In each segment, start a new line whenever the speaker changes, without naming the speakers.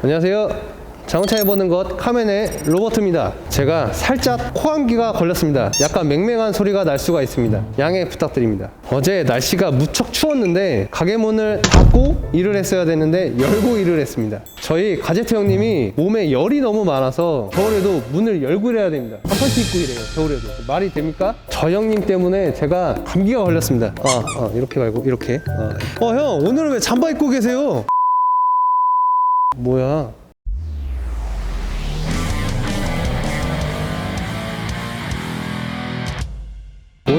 안녕하세요. 자동차 해보는 것 카멘의 로버트입니다. 제가 살짝 코감기가 걸렸습니다. 약간 맹맹한 소리가 날 수가 있습니다. 양해 부탁드립니다. 어제 날씨가 무척 추웠는데 가게 문을 닫고 일을 했어야 되는데 열고 일을 했습니다. 저희 가제트 형님이 몸에 열이 너무 많아서 겨울에도 문을 열고 일해야 됩니다. 반팔티 입고 일해요. 겨울에도 말이 됩니까? 저 형님 때문에 제가 감기가 걸렸습니다. 아, 아 이렇게 말고 이렇게. 아. 어 형 오늘은 왜 잠바 입고 계세요? 뭐야?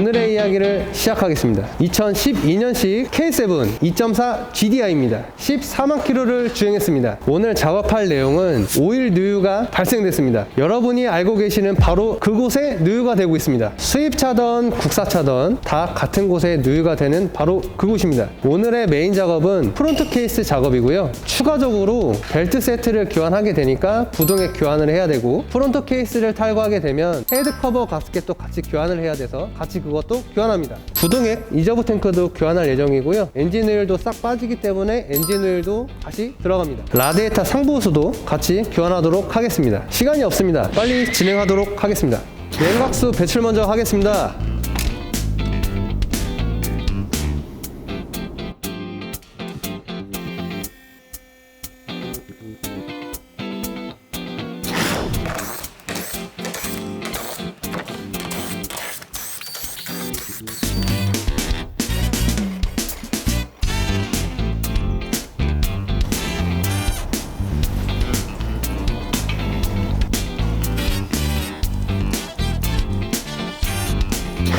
오늘의 이야기를 시작하겠습니다. 2012년식 K7 2.4 GDI입니다. 14만 킬로를 주행했습니다. 오늘 작업할 내용은 오일 누유가 발생됐습니다. 여러분이 알고 계시는 바로 그곳에 누유가 되고 있습니다. 수입차든 국사차든 다 같은 곳에 누유가 되는 바로 그곳입니다. 오늘의 메인 작업은 프론트 케이스 작업이고요. 추가적으로 벨트 세트를 교환하게 되니까 부동액 교환을 해야 되고 프론트 케이스를 탈거하게 되면 헤드 커버 가스켓도 같이 교환을 해야 돼서 같이 그 것도 교환합니다. 부동액 이저브 탱크도 교환할 예정이고요. 엔진 오일도 싹 빠지기 때문에 엔진 오일도 다시 들어갑니다. 라디에이터 상부수도 같이 교환하도록 하겠습니다. 시간이 없습니다. 빨리 진행하도록 하겠습니다. 냉각수 배출 먼저 하겠습니다. 그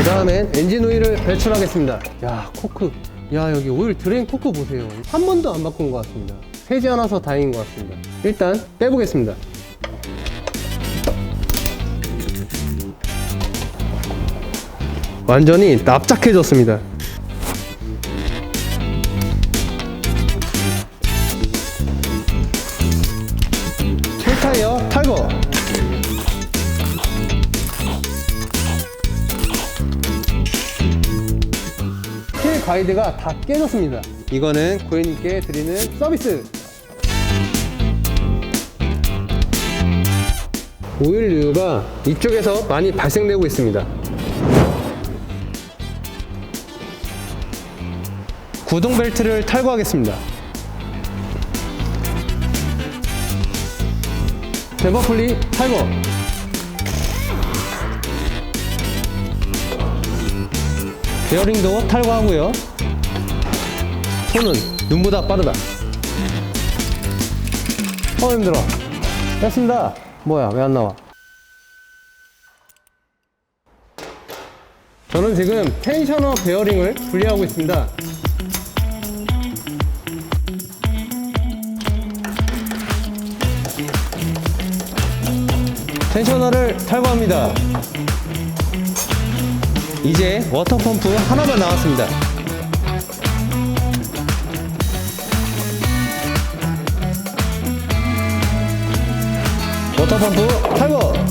다음엔 엔진 오일을 배출하겠습니다. 야, 코크. 야, 여기 오일 드레인 코크 보세요. 한 번도 안 바꾼 것 같습니다. 새지 않아서 다행인 것 같습니다. 일단 빼보겠습니다. 완전히 납작해졌습니다. 휠타이어 탈거! 휠 가이드가 다 깨졌습니다. 이거는 고객님께 드리는 서비스. 오일류가 이쪽에서 많이 발생되고 있습니다. 구동 벨트를 탈거하겠습니다. 데버플리 탈거. 베어링도 탈거하고요. 손은 눈보다 빠르다. 어 힘들어. 됐습니다. 뭐야 왜 안 나와? 저는 지금 텐셔너 베어링을 분리하고 있습니다. 텐셔너를 탈거합니다. 이제 워터펌프 하나만 나왔습니다. 워터펌프 탈거!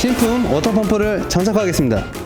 신품 워터펌프를 장착하겠습니다.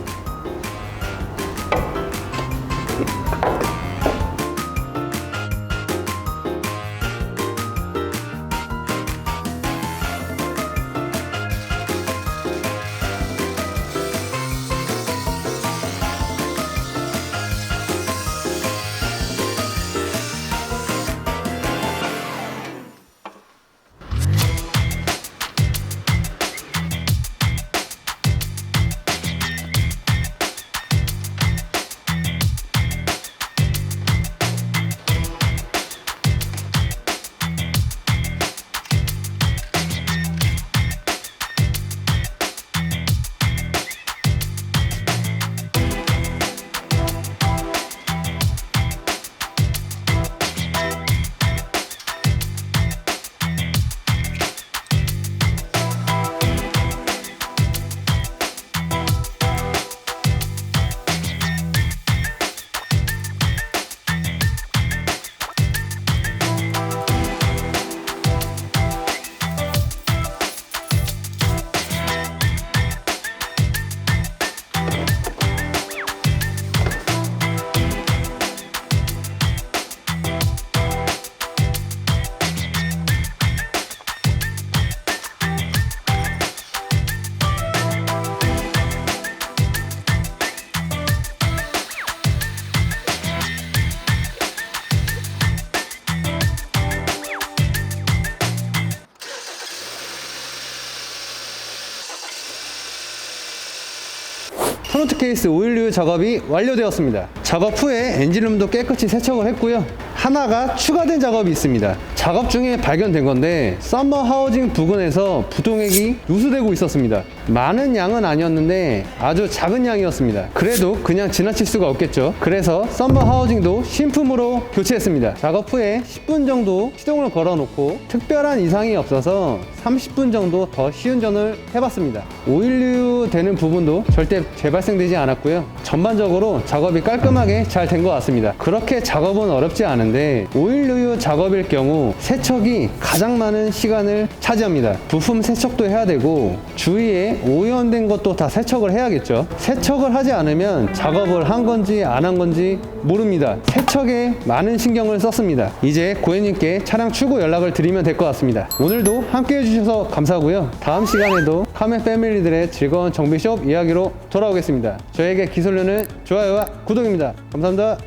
프론트 케이스 오일류 작업이 완료되었습니다. 작업 후에 엔진룸도 깨끗이 세척을 했고요. 하나가 추가된 작업이 있습니다. 작업 중에 발견된 건데 썸머 하우징 부근에서 부동액이 누수되고 있었습니다. 많은 양은 아니었는데 아주 작은 양이었습니다. 그래도 그냥 지나칠 수가 없겠죠. 그래서 썸머 하우징도 신품으로 교체했습니다. 작업 후에 10분 정도 시동을 걸어 놓고 특별한 이상이 없어서 30분 정도 더 시운전을 해봤습니다. 오일류 되는 부분도 절대 재발생되지 않았고요. 전반적으로 작업이 깔끔하게 잘 된 것 같습니다. 그렇게 작업은 어렵지 않은데 오일류 작업일 경우 세척이 가장 많은 시간을 차지합니다. 부품 세척도 해야 되고 주위에 오염된 것도 다 세척을 해야겠죠. 세척을 하지 않으면 작업을 한 건지 안 한 건지 모릅니다. 세척에 많은 신경을 썼습니다. 이제 고객님께 차량 출고 연락을 드리면 될 것 같습니다. 오늘도 함께 해주셔서 감사하고요. 다음 시간에도 카멘 패밀리들의 즐거운 정비숍 이야기로 돌아오겠습니다. 저에게 기술료는 좋아요와 구독입니다. 감사합니다.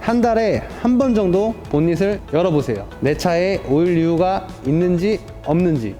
한 달에 한 번 정도 본닛을 열어보세요. 내 차에 오일 이유가 있는지 없는지